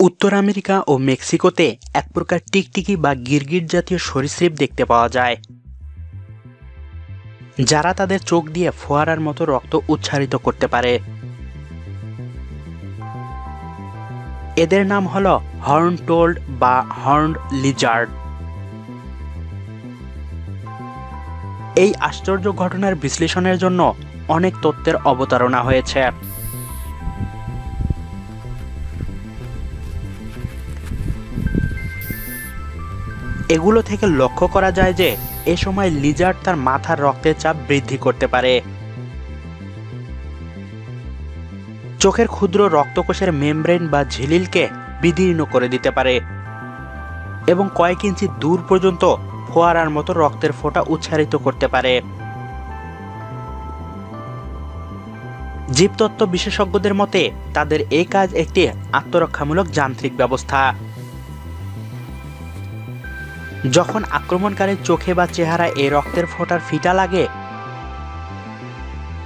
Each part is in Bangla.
উত্তর আমেরিকা ও মেক্সিকোতে এক প্রকার টিকটিকি বা গিরগিট জাতীয় সরীসৃপ দেখতে পাওয়া যায়। যারা তাদের চোখ দিয়ে ফোয়ারার মতো রক্ত উচ্চারিত করতে পারে। এদের নাম হল হর্ন টোল্ড বা হর্ন লিজার্ড। এই আশ্চর্য ঘটনার বিশ্লেষণের জন্য অনেক তত্ত্বের অবতারণা হয়েছে। এগুলো থেকে লক্ষ্য করা যায় যে, এ সময় লিজার্ড তার মাথার রক্তের চাপ বৃদ্ধি করতে পারে। চোখের ক্ষুদ্র রক্তকোষের মেমব্রেন বা ঝিলিলকে বিদীর্ণ করে দিতে পারে এবং কয়েক ইঞ্চি দূর পর্যন্ত ফোয়ারার মতো রক্তের ফোঁটা উচ্ছারিত করতে পারে। জীবতত্ত্ব বিশেষজ্ঞদের মতে, তাদের এই কাজ একটি আত্মরক্ষামূলক যান্ত্রিক ব্যবস্থা। যখন আক্রমণকারীর চোখে বা চেহারা এই রক্তের ফোঁটার ফিটা লাগে,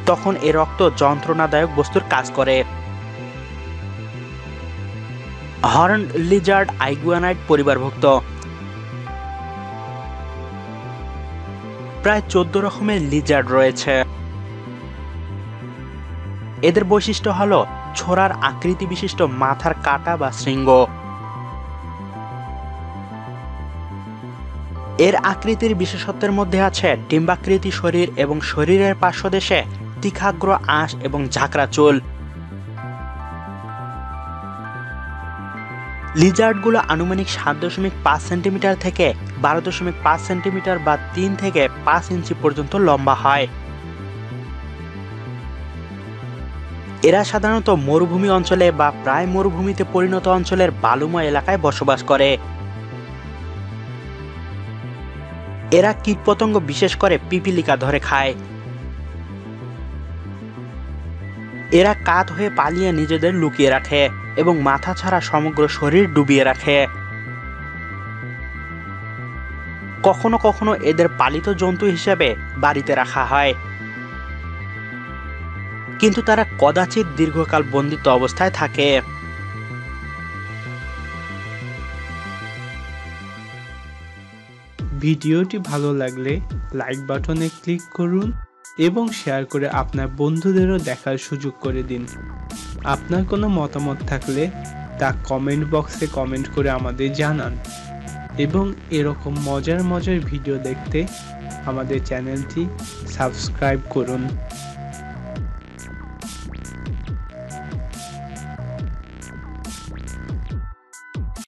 তখন এ রক্ত যন্ত্রণাদায়ক বস্তুর কাজ করে। হর্ন লিজার্ড আইগুয়ানাইট পরিবারভুক্ত। প্রায় চোদ্দ রকমের লিজার্ড রয়েছে। এদের বৈশিষ্ট্য হল ছোড়ার আকৃতি বিশিষ্ট মাথার কাটা বা শৃঙ্গ। এর আকৃতির বিশেষত্বের মধ্যে আছে ডিম্বাকৃতি শরীর এবং শরীরের পার্শ্বদেশে তীখাগ্র আঁশ এবং ঝাঁকড়া চুল। লিজার্ডগুলো আনুমানিক সাত দশমিক পাঁচ সেন্টিমিটার থেকে বারো দশমিক পাঁচ সেন্টিমিটার বা তিন থেকে পাঁচ ইঞ্চি পর্যন্ত লম্বা হয়। এরা সাধারণত মরুভূমি অঞ্চলে বা প্রায় মরুভূমিতে পরিণত অঞ্চলের বালুময় এলাকায় বসবাস করে। এরা কীটপতঙ্গ বিশেষ করে পিপিলিকা ধরে খায়। এরা কাত হয়ে পালিয়ে নিজেদের লুকিয়ে রাখে এবং মাথা ছাড়া সমগ্র শরীর ডুবিয়ে রাখে। কখনো কখনো এদের পালিত জন্তু হিসেবে বাড়িতে রাখা হয়। কিন্তু তারা কদাচিৎ দীর্ঘকাল বন্দিত অবস্থায় থাকে। ভিডিওটি ভালো লাগলে লাইক বাটনে ক্লিক করুন এবং শেয়ার করে আপনার বন্ধুদেরও দেখার সুযোগ করে দিন। আপনার কোনো মতামত থাকলে তা কমেন্ট বক্সে কমেন্ট করে আমাদের জানান। এবং এরকম মজার মজার ভিডিও দেখতে আমাদের চ্যানেলটি সাবস্ক্রাইব করুন।